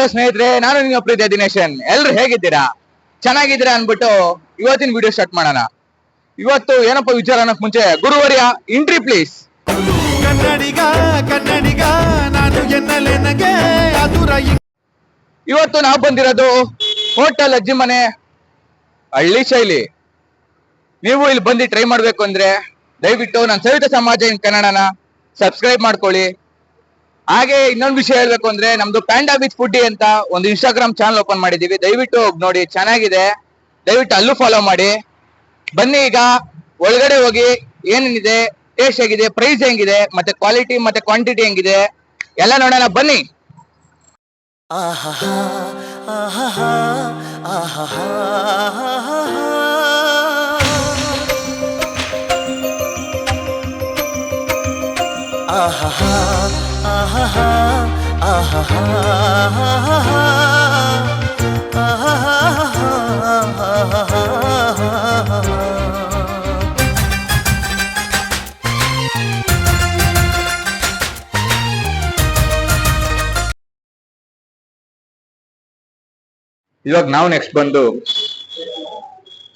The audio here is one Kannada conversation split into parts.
ಹಲೋ ಸ್ನೇಹಿತರೆ ನಾನು ನಿಮ್ಮ ಪ್ರೀತಿಯ ದಿನೇಶನ್. ಎಲ್ರು ಹೇಗಿದ್ದೀರಾ? ಚೆನ್ನಾಗಿದ್ದೀರಾ ಅನ್ಬಿಟ್ಟು ಇವತ್ತಿನ ವಿಡಿಯೋ ಸ್ಟಾರ್ಟ್ ಮಾಡೋಣ. ಇವತ್ತು ಏನಪ್ಪ ವಿಚಾರ ಅನ್ನಕ್ ಮುಂಚೆ ಗುರುವರ್ಯ ಇಂಟ್ರಿ ಪ್ಲೀಸ್ ಕನ್ನಡಿಗ ಕನ್ನಡಿಗ ನಾನು ಎನ್ನಲೆ ನಗೆ ಅದುರ ಇವತ್ತು ನಾವು ಬಂದಿರೋದು ಹೋಟೆಲ್ ಅಜ್ಜಿ ಮನೆ ಹಳ್ಳಿ ಶೈಲಿ. ನೀವು ಇಲ್ಲಿ ಬಂದು ಟ್ರೈ ಮಾಡ್ಬೇಕು ಅಂದ್ರೆ ದಯವಿಟ್ಟು ನನ್ನ ಸವಿತ ಸಮಾಜ ಇನ್ ಕನ್ನಡನ ಸಬ್ಸ್ಕ್ರೈಬ್ ಮಾಡ್ಕೊಳ್ಳಿ. ಹಾಗೆ ಇನ್ನೊಂದು ವಿಷಯ ಹೇಳ್ಬೇಕು ಅಂದ್ರೆ ನಮ್ದು ಪ್ಯಾಂಡಾ ವಿತ್ ಫುಡ್ಡಿ ಅಂತ ಒಂದು ಇನ್ಸ್ಟಾಗ್ರಾಮ್ ಚಾನಲ್ ಓಪನ್ ಮಾಡಿದೀವಿ ದಯವಿಟ್ಟು ಹೋಗಿ ನೋಡಿ, ಚೆನ್ನಾಗಿದೆ. ದಯವಿಟ್ಟು ಅಲ್ಲೂ ಫಾಲೋ ಮಾಡಿ. ಬನ್ನಿ ಈಗ, ಒಳಗಡೆ ಹೋಗಿ ಏನೇನಿದೆ ಟೇಸ್ಟ್ ಹೇಗಿದೆ ಪ್ರೈಸ್ ಹೆಂಗಿದೆ, ಮತ್ತೆ ಕ್ವಾಲಿಟಿ ಮತ್ತೆ ಕ್ವಾಂಟಿಟಿ ಹೆಂಗಿದೆ, ಎಲ್ಲ ನೋಡೋಣ. ಬನ್ನಿ. ಆಹಾ ಇವಾಗ ನಾವು ನೆಕ್ಸ್ಟ್ ಬಂದು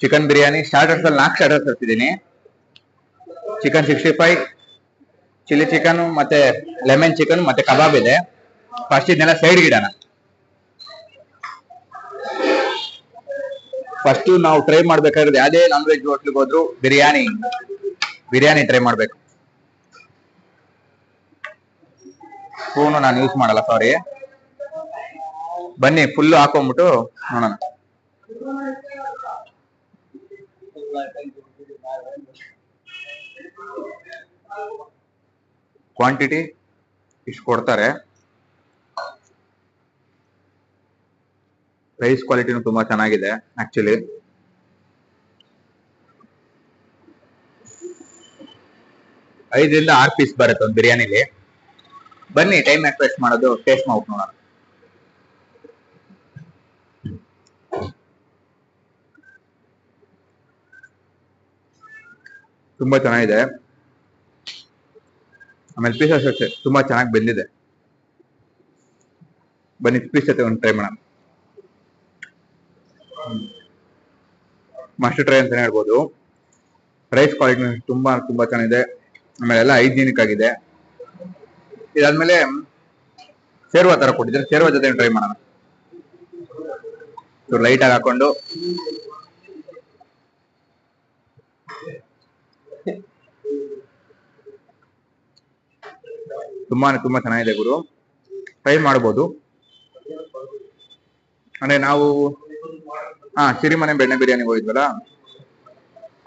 ಚಿಕನ್ ಬಿರಿಯಾನಿ ಸ್ಟಾರ್ಟರ್ಸ್ ಅಲ್ಲಿ ನಾಲ್ಕು starters ತರ್ತಿದ್ದೀನಿ chicken sixty five chilli chicken ಮತ್ತೆ ಲೆಮನ್ ಚಿಕನ್ ಮತ್ತೆ ಕಬಾಬ್ ಇದೆ. ಫಸ್ಟ್ ಇದನ್ನೆಲ್ಲ ಸೈಡ್ ಇಡೋಣ. ಫಸ್ಟ್ ನಾವು ಟ್ರೈ ಮಾಡ್ಬೇಕಾದ್ರೆ ಯಾವುದೇ ನಾನ್ ವೆಜ್ ಹೋಟ್ಲಿಗೆ ಹೋದ್ರು ಬಿರಿಯಾನಿ ಬಿರಿಯಾನಿ ಟ್ರೈ ಮಾಡ್ಬೇಕು. ಸ್ಪೂನು ನಾನು ಯೂಸ್ ಮಾಡಲ್ಲ ಸಾರಿ ಬನ್ನಿ ಫುಲ್ ಹಾಕೊಂಡ್ಬಿಟ್ಟು ನೋಡೋಣ. ಕ್ವಾಂಟಿಟಿ ಇಷ್ಟು ಕೊಡ್ತಾರೆ. ರೈಸ್ ಕ್ವಾಲಿಟಿನೂ ತುಂಬಾ ಚೆನ್ನಾಗಿದೆ ಆಕ್ಚುಲಿ ಐದರಿಂದ ಆರು ಪೀಸ್ ಬರುತ್ತೆ ಒಂದು ಬಿರಿಯಾನಿಲಿ. ಬನ್ನಿ ಟೈಮ್ ಯಾಕೆ ಮಾಡೋದು ಟೇಸ್ಟ್ ಮಾಡ್ಬಿಟ್ಟು ನೋಡೋಣ. ತುಂಬಾ ಚೆನ್ನಾಗಿದೆ. ಆಮೇಲೆ ಪೀಸಸ್ ಅಷ್ಟೇ ತುಂಬಾ ಚೆನ್ನಾಗಿ ಬೆಂದಿದೆ. ಬನ್ನಿ ಪೀಸ್ ಜೊತೆ ಒಂದು ಟ್ರೈ ಮಾಡೋಣ. ಮಾಸ್ಟರ್ ಟ್ರೈ ಅಂತಾನೆ ಹೇಳ್ಬೋದು. ರೈಸ್ ಕ್ವಾಲಿಟಿ ತುಂಬಾ ತುಂಬಾ ಚೆನ್ನಾಗಿದೆ. ಆಮೇಲೆ ಎಲ್ಲ ಹೈಜಿನಿಕ್ ಆಗಿದೆ ಇದಾದ್ಮೇಲೆ ಸೇರುವ ತರ ಕೊಟ್ಟಿದ್ರೆ ಸೇರುವ ಜೊತೆ ಟ್ರೈ ಮಾಡೋಣ. ಲೈಟ್ ಆಗಿ ಹಾಕೊಂಡು. ತುಂಬಾನೇ ತುಂಬಾ ಚೆನ್ನಾಗಿದೆ ಗುರು. ಟ್ರೈ ಮಾಡ್ಬೋದು. ಅಂದ್ರೆ ನಾವು, ಹಾ, ಸಿರಿಮನೆ ಬೆಣ್ಣೆ ಬಿರಿಯಾನಿ ಹೋಗಿದ್ವಲ್ಲ?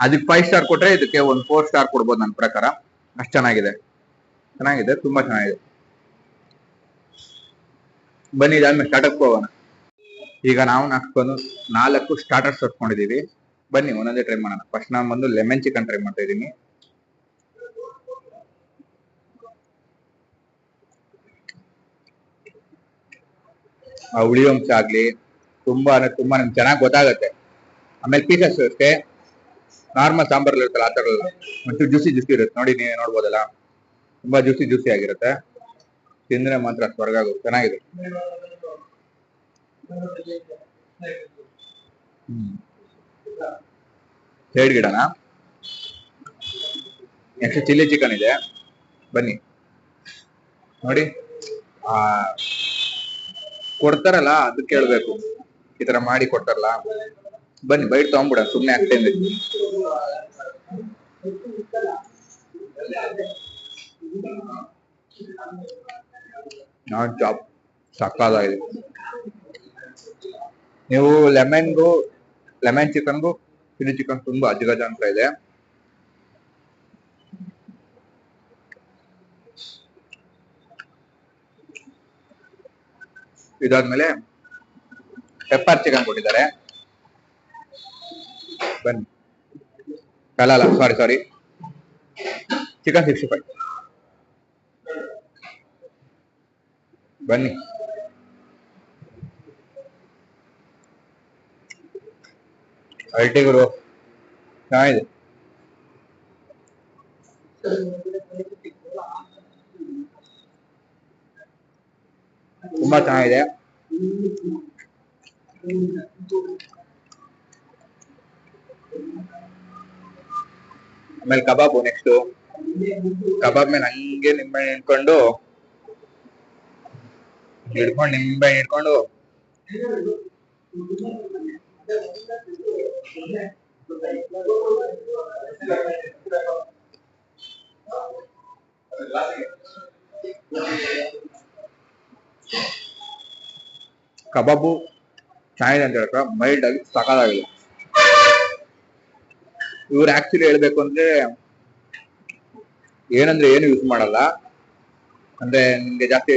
ಅದಕ್ಕೆ ಫೈವ್ ಸ್ಟಾರ್ ಕೊಟ್ರೆ ಇದಕ್ಕೆ ಒಂದು ಫೋರ್ ಸ್ಟಾರ್ ಕೊಡ್ಬೋದು ನನ್ನ ಪ್ರಕಾರ. ಅಷ್ಟು ಚೆನ್ನಾಗಿದೆ. ಚೆನ್ನಾಗಿದೆ, ತುಂಬಾ ಚೆನ್ನಾಗಿದೆ. ಬನ್ನಿ ಇದಾದ್ಮೇಲೆ ಸ್ಟಾರ್ಟಪ್ ಹೋಗೋಣ. ಈಗ ನಾವು ನಾಲ್ಕು ನಾಲ್ಕು ಸ್ಟಾರ್ಟರ್ಸ್ ಹೊತ್ಕೊಂಡಿದೀವಿ ಬನ್ನಿ, ಒಂದೊಂದೇ ಟ್ರೈ ಮಾಡೋಣ. ಫಸ್ಟ್ ನಾನು ಬಂದು ಲೆಮನ್ ಚಿಕನ್ ಟ್ರೈ ಮಾಡ್ತಾ ಇದ್ದೀನಿ. ಆ ಹುಳಿ ಆಗ್ಲಿ, ತುಂಬಾ ಅಂದ್ರೆ ತುಂಬಾ ನಮ್ಗೆ ಚೆನ್ನಾಗಿ ಗೊತ್ತಾಗತ್ತೆ. ಆಮೇಲೆ ಪೀಸಸ್ ಇರುತ್ತೆ. ನಾರ್ಮಲ್ ಸಾಂಬಾರ್ ಇರುತ್ತಲ್ಲ ಆ ತರ ಒಂಚೂರು ಜ್ಯೂಸಿ ಜ್ಯೂಸಿ ಇರುತ್ತೆ. ನೋಡಿ ನೀವು ನೋಡ್ಬೋದಲ್ಲ. ತುಂಬಾ ಜ್ಯೂಸಿ ಜ್ಯೂಸಿ ಆಗಿರುತ್ತೆ. ತಿಂದ್ರೆ ಮಾತ್ರ ಸ್ವರ್ಗ ಆಗುತ್ತೆ. ಚೆನ್ನಾಗಿದೆ. ಸೈಡ್ ಗಿಡನ ನೆಕ್ಸ್ಟ್ ಚಿಲ್ಲಿ ಚಿಕನ್ ಇದೆ. ಬನ್ನಿ. ನೋಡಿ. ಆ ಕೊಡ್ತಾರಲ್ಲ, ಅದು ಕೇಳ್ಬೇಕು. ಈ ತರ ಮಾಡಿ ಕೊಡ್ತಾರಲ್ಲ. ಬನ್ನಿ ಬೈಟ್ ತಗೊಂಬಿಡ ಸುಮ್ನೆ ಆಗ್ತೇನೆ ನಾನ್ ಚಾಪ್ ಸಕ್ಕದಾಗಿದೆ ನೀವು ಲೆಮನ್ಗೂ ಲೆಮನ್ ಚಿಕನ್ಗೂ ಚಿಲ್ಲಿ ಚಿಕನ್ ತುಂಬಾ ಅಜ್ಜಗಜ ಅಂತ ಇದೆ. ಇದಾದ್ಮೇಲೆ ಪೆಪ್ಪರ್ ಚಿಕನ್ ಕೊಟ್ಟಿದ್ದಾರೆ. ಬನ್ನಿ. ಅಲ್ಲ ಅಲ್ಲ sorry sorry chicken sixty five ಬನ್ನಿ ಅಲ್ಟಿಗುರು ಚೆನ್ನಾಗಿದೆ. ತುಂಬಾ ಚೆನ್ನಾಗಿದೆ. ಆಮೇಲೆ ಕಬಾಬು ನೆಕ್ಸ್ಟ್ ಕಬಾಬ್ ಮೇಲೆ ಹಂಗೆ ನಿಂಬೆ ಇಟ್ಕೊಂಡು ಹಿಡ್ಕೊಂಡು ನಿಂಬೆ ಹಿಡ್ಕೊಂಡು. ಕಬಾಬು ಚೆನ್ನಾಗಿದೆ ಅಂತ ಹೇಳ್ಕ ಮೈಲ್ಡ್ ಆಗಿ ಸಕಾಲಾಗಿದೆ ಇವ್ರು ಆಕ್ಚುಲಿ ಹೇಳ್ಬೇಕು ಅಂದ್ರೆ ಏನಂದ್ರೆ ಏನು ಯೂಸ್ ಮಾಡಲ್ಲ. ಅಂದ್ರೆ ನಿಮ್ಗೆ ಜಾಸ್ತಿ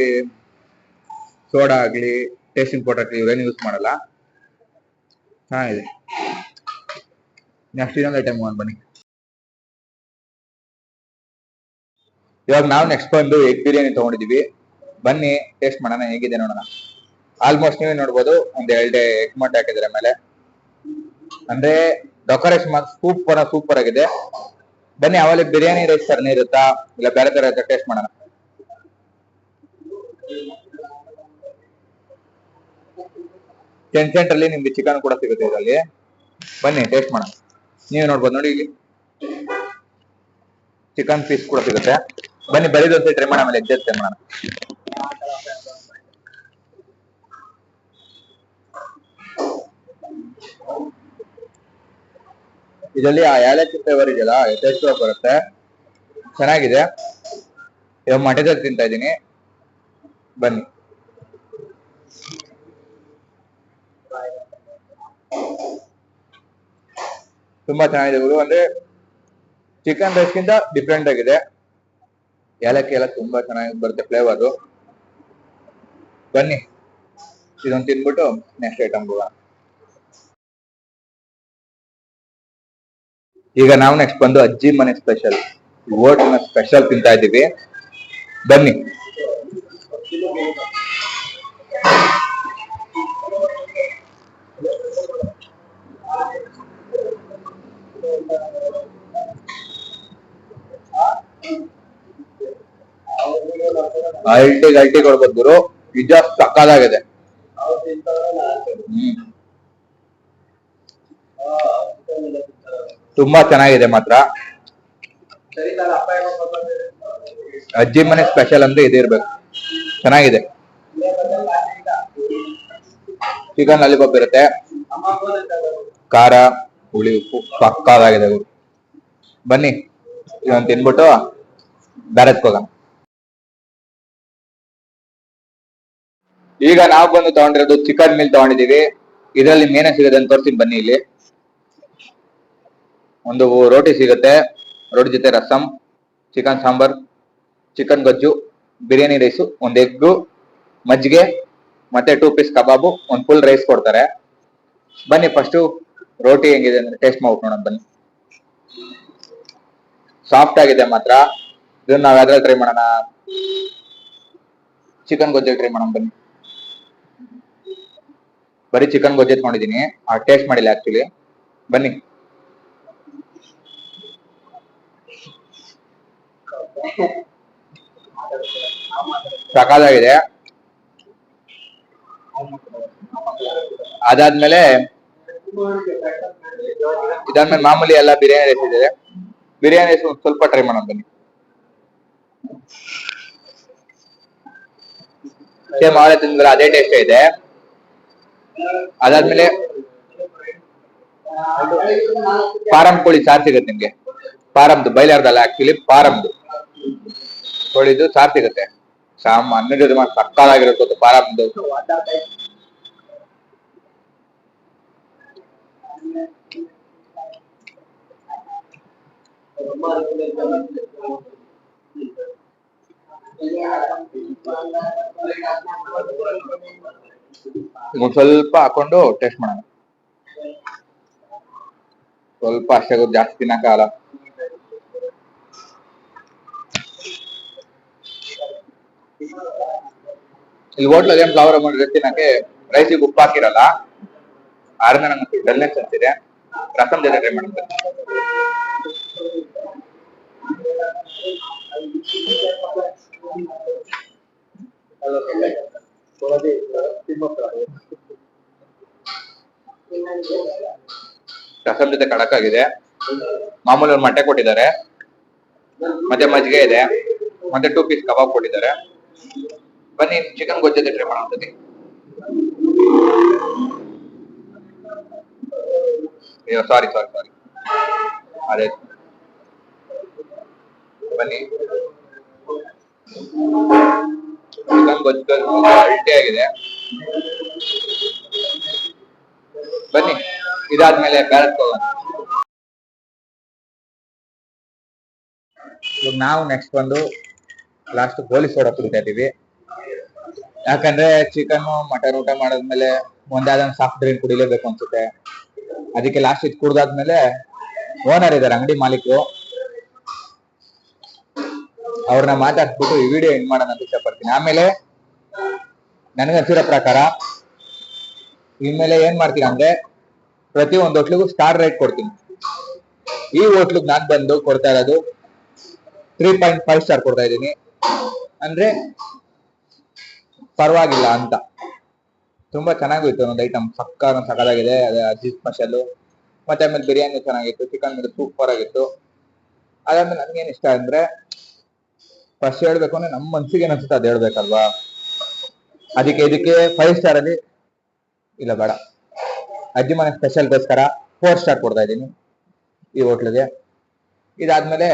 ಸೋಡಾ ಆಗ್ಲಿ ಟೇಸ್ಟಿಂಗ್ ಪೌಡರ್ ಇವ್ರೇನು ಯೂಸ್ ಮಾಡಲ್ಲ. ಚೆನ್ನಾಗಿದೆ. ನೆಕ್ಸ್ಟ್ ಇನ್ನೊಂದು ಐಟಮ್ ಬನ್ನಿ. ಇವಾಗ ನಾವು ನೆಕ್ಸ್ಟ್ ಬಂದು ಎಗ್ ಬಿರಿಯಾನಿ ತಗೊಂಡಿದೀವಿ ಬನ್ನಿ ಟೇಸ್ಟ್ ಮಾಡೋಣ, ಹೇಗಿದೆ ನೋಡೋಣ. ಆಲ್ಮೋಸ್ಟ್ ನೀವೇ ನೋಡ್ಬೋದು, ಒಂದ್ ಎರಡೇ ಎಗ್ ಮೊಟ್ಟೆ ಹಾಕಿದ್ರೆ ಮೇಲೆ ಅಂದ್ರೆ ಡೆಕೋರೇಷನ್ ಮಾತ್ರ ಸೂಪರ್ ಸೂಪರ್ ಆಗಿದೆ. ಬನ್ನಿ ಅವಲ್ಲಿ ಬಿರಿಯಾನಿ ರೈಸ್ ತರನೇ ಇರುತ್ತಾ? ಇಲ್ಲ ಬೇರೆ ತರ ಟೇಸ್ಟ್ ಮಾಡೋಣ. ಟೆನ್ ಅಲ್ಲಿ ನಿಮ್ಗೆ ಚಿಕನ್ ಕೂಡ ಸಿಗುತ್ತೆ ಇದರಲ್ಲಿ. ಬನ್ನಿ ಟೇಸ್ಟ್ ಮಾಡೋಣ. ನೀವೇ ನೋಡ್ಬೋದು, ನೋಡಿ ಇಲ್ಲಿ. ಚಿಕನ್ ಪೀಸ್ ಕೂಡ ಸಿಗುತ್ತೆ. ಬನ್ನಿ ಬರೀದೊಂದು ಟ್ರೈ ಮಾಡೋಣ ಎಗ್ ಟ್ರೈ ಮಾಡೋಣ. ಇದರಲ್ಲಿ ಆ ಏಲಕ್ಕಿ ಫ್ಲೇವರ್ ಇದೆಯಲ್ಲ ಯಥೇಚ್ಛವಾಗಿ ಬರುತ್ತೆ. ಚೆನ್ನಾಗಿದೆ. ಇವಾಗ ಮಠದಲ್ಲಿ ತಿಂತಾ ಇದ್ದೀನಿ. ಬನ್ನಿ. ತುಂಬಾ ಚೆನ್ನಾಗಿದೆ ಗುರು. ಅಂದ್ರೆ ಚಿಕನ್ ರೈಸ್ಗಿಂತ ಡಿಫ್ರೆಂಟ್ ಆಗಿದೆ. ಏಲಕ್ಕಿ ಎಲ್ಲ ತುಂಬಾ ಚೆನ್ನಾಗಿ ಬರುತ್ತೆ ಫ್ಲೇವರು ಬನ್ನಿ. ಇದೊಂದು ತಿನ್ಬಿಟ್ಟು ನೆಕ್ಸ್ಟ್ ಐಟಮ್ ಹೋಗೋಣ. ಈಗ ನಾವು ನೆಕ್ಸ್ಟ್ ಬಂದು ಅಜ್ಜಿ ಮನೆ ಸ್ಪೆಷಲ್ ಓಟ್ನ ಸ್ಪೆಷಲ್ ತಿಂತಾ ಇದ್ದೀವಿ. ಬನ್ನಿ. ಅಲ್ಟಿ ಗಲ್ಟಿ ಕೊಡ್ಬೋದು ಗುರು. ನಿಜ ಸಕ್ಕದಾಗಿದೆ ತುಂಬಾ ಚೆನ್ನಾಗಿದೆ ಮಾತ್ರ. ಅಜ್ಜಿ ಮನೆ ಸ್ಪೆಷಲ್ ಅಂದ್ರೆ ಇದಿರ್ಬೇಕು ಚೆನ್ನಾಗಿದೆ. ಚಿಕನ್ ಅಲ್ಲಿ ಇರುತ್ತೆ. ಖಾರ, ಹುಳಿ, ಉಪ್ಪು ಪಕ್ಕಾಗಿದೆ ಗುರು. ಬನ್ನಿ ಇವನ್ ತಿನ್ಬಿಟ್ಟು ಬೇರೆ ಹೋಗೋಣ ಈಗ ನಾವು ಬಂದು ತಗೊಂಡಿರೋದು ಚಿಕನ್ ಮೀಲ್ ತಗೊಂಡಿದೀವಿ ಇದರಲ್ಲಿ ಮೇನೇ ಸಿಗೋದನ್ನ ಅಂತ ತೋರ್ತೀನಿ ಬನ್ನಿ ಇಲ್ಲಿ. ಒಂದು ರೋಟಿ ಸಿಗುತ್ತೆ. ರೋಟಿ ಜೊತೆ ರಸಂ, ಚಿಕನ್ ಸಾಂಬಾರ್, ಚಿಕನ್ ಗೊಜ್ಜು, ಬಿರಿಯಾನಿ ರೈಸು, ಒಂದ್ ಎಗ್ಗು, ಮಜ್ಜಿಗೆ, ಮತ್ತೆ ಟೂ ಪೀಸ್ ಕಬಾಬು, ಒಂದ್ ಫುಲ್ ರೈಸ್ ಕೊಡ್ತಾರೆ. ಬನ್ನಿ ಫಸ್ಟು ರೋಟಿ ಹೆಂಗಿದೆ ಅಂದ್ರೆ ಟೇಸ್ಟ್ ಮಾಡ್ಬಿಟ್ಟು ಬನ್ನಿ. ಸಾಫ್ಟ್ ಆಗಿದೆ ಮಾತ್ರ. ಇದನ್ನ ನಾವ್ ಯಾವ್ದ್ರಲ್ಲಿ ಟ್ರೈ ಮಾಡೋಣ? ಚಿಕನ್ ಗೊಜ್ಜೆ ಟ್ರೈ ಮಾಡೋಣ, ಬನ್ನಿ. ಬರೀ ಚಿಕನ್ ಗೊಜ್ಜೆ ತಗೊಂಡಿದ್ದೀನಿ. ಆ ಟೇಸ್ಟ್ ಮಾಡಿಲ್ಲ ಆಕ್ಚುಲಿ ಬನ್ನಿ. ಸಕಾಲಾಗಿದೆ ಅದಾದ್ಮೇಲೆ ಇದಾದ್ಮೇಲೆ ಮಾಮೂಲಿ ಎಲ್ಲ ಬಿರಿಯಾನಿ ರೈಸ್ ಇದೆ. ಬಿರಿಯಾನಿ ರೈಸ್ ಸ್ವಲ್ಪ ಟ್ರೈ ಮಾಡೋಣ ಬನ್ನಿ. ಸೇಮ್ ಅವಳೆ ತಿಂದ್ರೆ ಅದೇ ಟೇಸ್ಟ್ ಇದೆ. ಅದಾದ್ಮೇಲೆ ಪಾರಂ ಕೋಳಿ ಸಾರ್ ಸಿಗುತ್ತೆ ನಿಮ್ಗೆ. ಪಾರಮ್ದು ಬೈಲಾರ್ದಲ್ಲ ಆಕ್ಚುಲಿ ಪಾರಮ್ದು ಕೋಳಿದು ಸಾರ್ ಸಿಗುತ್ತೆ. ಸಾಮ್ ಅನ್ನ ಜೊತೆ ಮಾತ್ರ ಸಕ್ಕತ್ತಾಗಿರುತ್ತೆ ಗೊತ್ತು ಪಾರಮ್ದು ಒಂದ್ ಸ್ವಲ್ಪ ಹಾಕೊಂಡು ಟೇಸ್ಟ್ ಮಾಡೋಣ. ಸ್ವಲ್ಪ ಅಷ್ಟೇ ಜಾಸ್ತಿ ತಿನ್ನಕ್ಕಾಗಲ್ಲ ಇಲ್ಲಿ ಹೋಟ್ಲಲ್ಲಿ ಏನ್ ಫ್ಲವರ್ ಮಾಡಿದ್ರೆ ತಿನ್ನಕ್ಕೆ ರೈಸಿಗೆ ಉಪ್ಪು ಹಾಕಿರಲ್ಲ ಆದ್ರಿಂದ ನಂಗೆ ಡಲ್ನೆಸ್ ಅನ್ಸಿದೆ ರಸಂ ಜೊತೆ ಟ್ರೈ ಮಾಡುತ್ತೆ ರಸಂ ಜೊತೆ ಕಡಕ್ ಆಗಿದೆ ಮಾಮೂಲಿ ಅವ್ರು ಮೊಟ್ಟೆ ಕೊಟ್ಟಿದ್ದಾರೆ. ಮತ್ತೆ ಮಜ್ಜಿಗೆ ಇದೆ. ಮತ್ತೆ ಟೂ ಪೀಸ್ ಕಬಾಬ್ ಕೊಟ್ಟಿದ್ದಾರೆ. ಬನ್ನಿ ಚಿಕನ್ ಗೊಜ್ಜದ ಟ್ರೈ. ಅಯ್ಯೋ ಸಾರಿ ಸಾರಿ ಸಾರಿ ಅದೇ. ಬನ್ನಿ. ಚಿಕನ್ ಗೊಜ್ಜು ಅಲ್ಟಿ ಆಗಿದೆ. ಬನ್ನಿ, ಇದಾದ್ಮೇಲೆ ಬ್ಯಾರಕ್ ಹೋಗೋಣ ನಾವು ನೆಕ್ಸ್ಟ್ ಬಂದು ಲಾಸ್ಟ್ ಗೋಲಿ ಸೋಡಾ ಕುಡಿತಾ ಇದೀವಿ ಯಾಕಂದ್ರೆ ಚಿಕನ್ ಮಟನ್ ಊಟ ಮಾಡಿದ್ಮೇಲೆ ಒಂದಾದ ಸಾಫ್ಟ್ ಡ್ರಿಂಕ್ ಕುಡಿಲೇಬೇಕು ಅನ್ಸುತ್ತೆ. ಅದಕ್ಕೆ ಲಾಸ್ಟ್ ಇದು ಕುಡ್ದಾದ್ಮೇಲೆ ಓನರ್ ಇದಾರೆ, ಅಂಗಡಿ ಮಾಲೀಕರು. ಅವ್ರನ್ನ ಮಾತಾಡ್ಸ್ಬಿಟ್ಟು ಈ ವಿಡಿಯೋ ಹೆಂಗ್ ಮಾಡೋಣ ಅಂತ ಇಷ್ಟಪಡ್ತೀನಿ. ಆಮೇಲೆ ನನಗನ್ಸಿರೋ ಪ್ರಕಾರ ಇನ್ಮೇಲೆ ಏನ್ ಮಾಡ್ತೀನಿ ಅಂದ್ರೆ ಪ್ರತಿ ಒಂದು ಹೋಟ್ಲಿಗೂ ಸ್ಟಾರ್ ರೇಟ್ ಕೊಡ್ತೀನಿ. ಈ ಹೋಟ್ಲಿಗೆ ನಾನ್ ಬಂದು ಕೊಡ್ತಾ ಇರೋದು ತ್ರೀ ಪಾಯಿಂಟ್ ಫೈವ್ ಸ್ಟಾರ್ ಕೊಡ್ತಾ ಇದ್ದೀನಿ. ಅಂದ್ರೆ ಪರವಾಗಿಲ್ಲ ಅಂತ. ತುಂಬಾ ಚೆನ್ನಾಗಿತ್ತು ಒಂದು ಐಟಮ್ ಸಕ್ಕ ಅದೇ ಅಜಿತ್ ಸ್ಪೆಷಲ್ ಮತ್ತೆ ಆಮೇಲೆ ಬಿರಿಯಾನಿ ಚೆನ್ನಾಗಿತ್ತು. ಚಿಕನ್ ಸೂಪರ್ ಆಗಿತ್ತು. ಅದಾದ್ಮೇಲೆ ನನ್ಗೇನ್ ಇಷ್ಟ ಅಂದ್ರೆ ಫಸ್ಟ್ ಹೇಳ್ಬೇಕು ಅಂದ್ರೆ ನಮ್ಮ ಮನ್ಸಿಗೆ ಏನ್ ಅನ್ಸುತ್ತೆ ಅದ್ ಹೇಳ್ಬೇಕಲ್ವಾ? ಅದಕ್ಕೆ ಇದಕ್ಕೆ ಫೈವ್ ಸ್ಟಾರ್ ಅಲ್ಲಿ ಇಲ್ಲ ಬೇಡ. ಅಜ್ಜಿ ಮನೆ ಸ್ಪೆಷಲ್ಗೋಸ್ಕರ ಫೋರ್ ಸ್ಟಾರ್ ಕೊಡ್ತಾ ಇದ್ದೀನಿ ಈ ಹೋಟ್ಲಿಗೆ ಇದಾದ್ಮೇಲೆ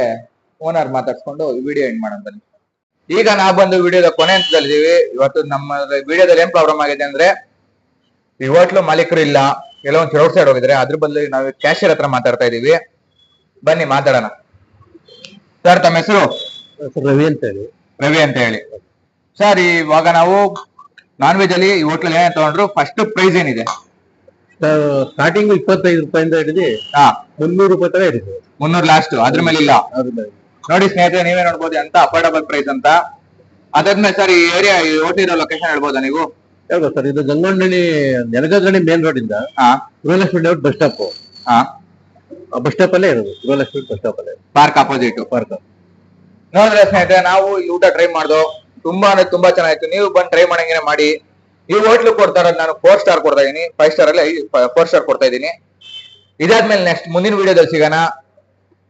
ಓನರ್ ಮಾತಾಡ್ಸ್ಕೊಂಡು ವಿಡಿಯೋ ಎಂಡ್ ಮಾಡೋಣ ಬನ್ನಿ. ಈಗ ನಾವು ಬಂದು ವಿಡಿಯೋದ ಕೊನೆ ಹಂತದಲ್ಲಿದ್ದೀವಿ. ಇವತ್ತು ನಮ್ಮ ವಿಡಿಯೋದಲ್ಲಿ ಏನ್ ಪ್ರಾಬ್ಲಮ್ ಆಗಿದೆ ಅಂದ್ರೆ ಈ ಹೋಟ್ಲು ಮಾಲೀಕರು ಇಲ್ಲ ಕೆಲವೊಂದು ಒಂದು ರೋಡ್ ಸೈಡ್ ಹೋಗಿದ್ರೆ ಅದ್ರ ಬದಲು ನಾವು ಕ್ಯಾಶಿಯರ್ ಹತ್ರ ಮಾತಾಡ್ತಾ ಇದೀವಿ ಬನ್ನಿ ಮಾತಾಡೋಣ. ಸರ್ ತಮ್ಮ ಹೆಸರು? ರವಿ ಅಂತ ಹೇಳಿ. ರವಿ ಅಂತ ಹೇಳಿ. ಸರ್ ಇವಾಗ ನಾವು ನಾನ್ ವೆಜ್ ಅಲ್ಲಿ ಈ ಹೋಟ್ಲಲ್ಲಿ ಏನೇ ತಗೊಂಡ್ರು? ಫಸ್ಟ್ ಪ್ರೈಸ್ ಏನಿದೆ? ಸ್ಟಾರ್ಟಿಂಗ್ ಇಪ್ಪತ್ತೈದು ರೂಪಾಯಿಂದ ಹಿಡಿದು ಹಾ. ಮುನ್ನೂರು ರೂಪಾಯಿ ತರ ಇರುತ್ತೆ. ಮುನ್ನೂರು ಲಾಸ್ಟ್ ಅದ್ರ ಮೇಲೆ ಇಲ್ಲ ಅದ್ರ ಮೇಲೆ. ನೋಡಿ ಸ್ನೇಹಿತರೆ ನೀವೇ ನೋಡ್ಬೋದು ಅಂತ ಅಫೋರ್ಡಬಲ್ ಪ್ರೈಸ್ ಅಂತ. ಅದಾದ್ಮೇಲೆ ಸರ್ ಈ ಏರಿಯಾ ಇರೋ ಲೊಕೇಶನ್ ಹೇಳ್ಬೋದಾ ನೀವು? ಯಾವ್ದು ಸರ್ ಇದು ಗಂಗೊಂಡಣಿ ನೆಲಗಂಗಣಿ ಮೇನ್ ರೋಡ್ ಇಂದ ಹಾ. ಗೃಹಲಕ್ಷ್ಮಿ ಲೇಔಟ್ ಬಸ್ ಸ್ಟಾಪ್ ಹಾ. ಬಸ್ ಸ್ಟಾಪ್ ಅಲ್ಲೇ ಇರೋದು ಗೃಹಲಕ್ಷ್ಮಿ ಬಸ್ ಸ್ಟಾಪ್ ಅಲ್ಲೇ. ಪಾರ್ಕ್ ಅಪೋಸಿಟ್ ಪಾರ್ಕ್ ನೋಡಿದ್ರೆ ಸ್ನೇಹಿತರೆ ನಾವು ಈ ಊಟ ಟ್ರೈ ಮಾಡ್ದು. ತುಂಬಾ ಅಂದ್ರೆ ತುಂಬಾ ಚೆನ್ನಾಗಿತ್ತು. ನೀವು ಬಂದು ಟ್ರೈ ಮಾಡಂಗೇನೆ ಮಾಡಿ. ಈ ಹೋಟ್ಲು ಕೊಡ್ತಾ ಇರೋದು ನಾನು ಫೋರ್ ಸ್ಟಾರ್ ಕೊಡ್ತಾ ಇದೀನಿ ಫೈವ್ ಸ್ಟಾರ್ ಅಲ್ಲಿ ಫೋರ್ ಸ್ಟಾರ್ ಕೊಡ್ತಾ ಇದೀನಿ ಇದಾದ್ಮೇಲೆ ನೆಕ್ಸ್ಟ್ ಮುಂದಿನ ವಿಡಿಯೋದಲ್ಲಿ ಸಿಗೋಣ.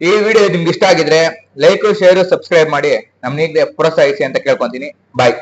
ಈ ವಿಡಿಯೋ ನಿಮ್ಗೆ ಇಷ್ಟ ಆಗಿದ್ರೆ ಲೈಕ್ ಶೇರ್ ಸಬ್ಸ್ಕ್ರೈಬ್ ಮಾಡಿ. ನಮ್ಗೆ ಪ್ರೋತ್ಸಾಹಿಸಿ ಅಂತ ಕೇಳ್ಕೊಂತೀನಿ. ಬಾಯ್